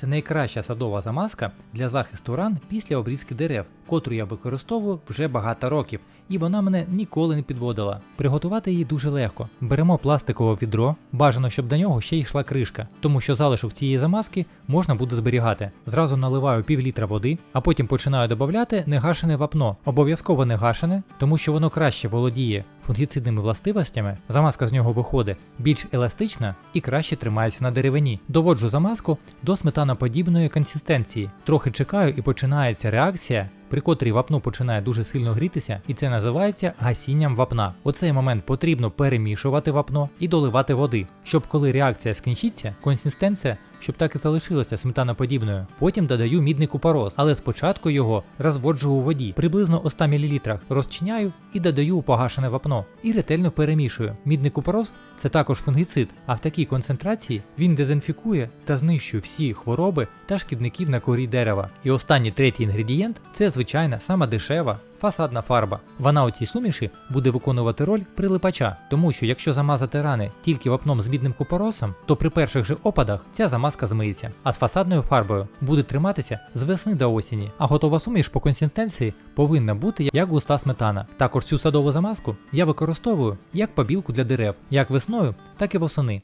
це найкраща садова замазка для захисту ран після обрізки дерев, котру я використовую вже багато років, і вона мене ніколи не підводила. Приготувати її дуже легко. Беремо пластикове відро, бажано, щоб до нього ще йшла кришка, тому що залишок цієї замазки можна буде зберігати. Зразу наливаю пів літра води, а потім починаю додавати негашене вапно. Обов'язково не гашене, тому що воно краще володіє фунгіцидними властивостями. Замазка з нього виходить більш еластична і краще тримається на деревині. Доводжу замазку до сметаноподібної консистенції. Трохи чекаю і починається реакція. При котрій вапно починає дуже сильно грітися, і це називається гасінням вапна. У цей момент потрібно перемішувати вапно і доливати води, щоб коли реакція скінчиться, консистенція, щоб так і залишилася сметаноподібною. Потім додаю мідний купорос, але спочатку його розводжу у воді, приблизно о 100 мл розчиняю і додаю у погашене вапно і ретельно перемішую. Мідний купорос це також фунгіцид, а в такій концентрації він дезінфікує та знищує всі хвороби та шкідників на корі дерева. І останній третій інгредієнт це звичайна сама дешева. Фасадна фарба. Вона у цій суміші буде виконувати роль прилипача, тому що якщо замазати рани тільки вапном з мідним купоросом, то при перших же опадах ця замазка змиється, а з фасадною фарбою буде триматися з весни до осені. А готова суміш по консистенції повинна бути як густа сметана. Також цю садову замазку я використовую як побілку для дерев, як весною, так і восени.